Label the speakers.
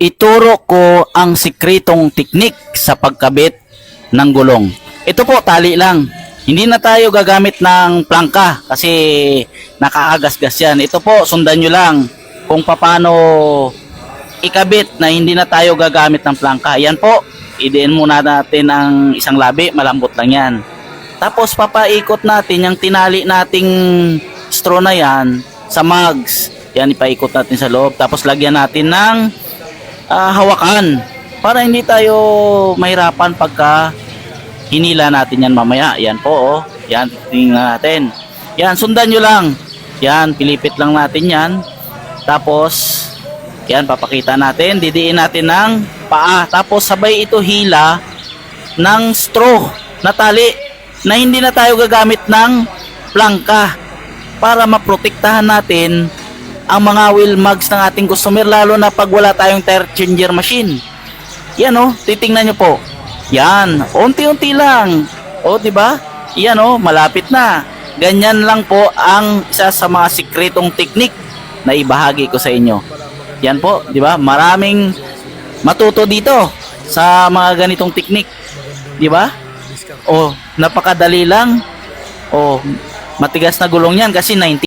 Speaker 1: ituro ko ang sikretong teknik sa pagkabit ng gulong. Ito po, tali lang. Hindi na tayo gagamit ng plangka kasi nakaagasgas yan. Ito po, sundan nyo lang kung paano ikabit na hindi na tayo gagamit ng plangka. Yan po, idiin muna natin ang isang labi, malambot lang yan. Tapos papaikot natin yung tinali nating straw na yan sa mugs. Yan, ipaikot natin sa loob. Tapos lagyan natin ng ah, hawakan para hindi tayo mahirapan pagka hinila natin yan mamaya. Yan po, oh. Yan, tingnan natin. Yan, sundan nyo lang. Yan, pilipit lang natin yan. Tapos, yan, papakita natin. Didiin natin ng paa. Tapos, sabay ito hila ng straw na tali na hindi na tayo gagamit ng plangka para maprotektahan natin ang mga wheel mugs ng ating customer lalo na pag wala tayong tire changer machine. Yan oh, titingnan nyo po. Yan, unti-unti lang. O, di ba? Yan oh, malapit na. Ganyan lang po ang isa sa mga sikretong teknik na ibahagi ko sa inyo. Yan po, di ba? Maraming matuto dito sa mga ganitong teknik. Di ba? O, napakadali lang. O, matigas na gulong yan kasi 90